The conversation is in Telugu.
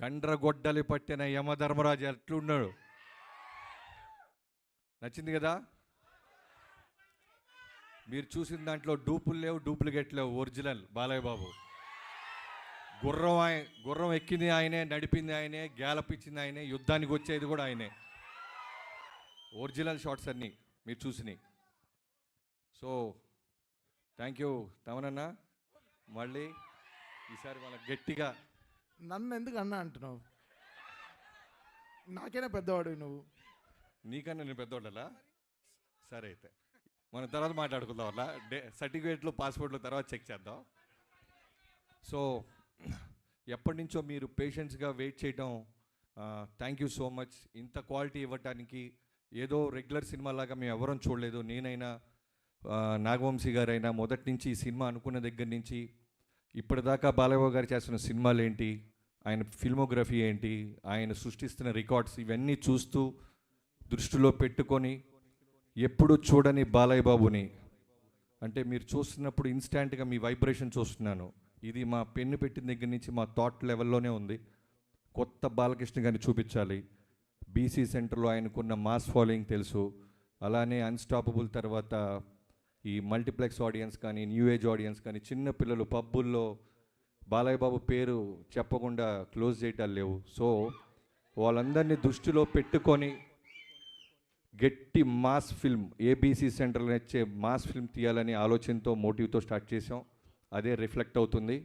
కండ్రగొడ్డలి పట్టిన యమధర్మరాజు ఎట్లున్నాడు? నచ్చింది కదా? మీరు చూసిన దాంట్లో డూపులు లేవు డూప్లికేట్ లేవు ఒరిజినల్ బాలయ్య బాబు. గుర్రం ఆయన గుర్రం ఎక్కింది ఆయనే నడిపింది ఆయనే గ్యాలపించింది ఆయనే యుద్ధానికి వచ్చేది కూడా ఆయనే. ఒరిజినల్ షాట్స్ అన్నీ మీరు చూసినాయి సో థ్యాంక్ యూ తమనన్న. మళ్ళీ ఈసారి వాళ్ళ గట్టిగా నన్ను ఎందుకు అన్నా అంటున్నావు? నాకైనా పెద్దవాడు నువ్వు. నీకన్నా నేను పెద్దవాడలా సరే అయితే. మనం తర్వాత మాట్లాడుకుందాం అలా డే సర్టిఫికేట్లు పాస్పోర్ట్లు తర్వాత చెక్ చేద్దాం. సో ఎప్పటి నుంచో మీరు పేషెంట్స్గా వెయిట్ చేయడం థ్యాంక్ యూ సో మచ్ ఇంత క్వాలిటీ ఇవ్వటానికి ఏదో రెగ్యులర్ సినిమా లాగా మేము ఎవరం చూడలేదు. నేనైనా నాగవంశీ గారైనా మొదటి నుంచి ఈ సినిమా అనుకున్న దగ్గర నుంచి ఇప్పటిదాకా బాలయ్య గారు చేస్తున్న సినిమాలు ఏంటి ఆయన ఫిల్మోగ్రఫీ ఏంటి ఆయన సృష్టిస్తున్న రికార్డ్స్ ఇవన్నీ చూస్తూ దృష్టిలో పెట్టుకొని ఎప్పుడు చూడని బాలయ్య బాబుని అంటే మీరు చూస్తున్నప్పుడు ఇన్స్టాంట్గా మీ వైబ్రేషన్ చూస్తున్నాను. ఇది మా పెన్ను పెట్టిన దగ్గర నుంచి మా థాట్ లెవెల్లోనే ఉంది. కొత్త బాలకృష్ణ గారిని చూపించాలి. బీసీ సెంటర్లో ఆయనకున్న మాస్ ఫాలోయింగ్ తెలుసు. అలానే అన్స్టాపబుల్ తర్వాత ఈ మల్టీప్లెక్స్ ఆడియన్స్ కానీ న్యూ ఏజ్ ఆడియన్స్ కానీ చిన్న పిల్లలు పబ్బుల్లో బాలయ్య బాబు పేరు చెప్పకుండా క్లోజ్ చేయటాలు లేవు. సో వాళ్ళందరినీ దృష్టిలో పెట్టుకొని గట్టి మాస్ ఫిల్మ్ ఏబీసీ సెంటర్లో వచ్చే మాస్ ఫిల్మ్ తీయాలనే ఆలోచనతో మోటివ్తో స్టార్ట్ చేసాం అదే రిఫ్లెక్ట్ అవుతుంది.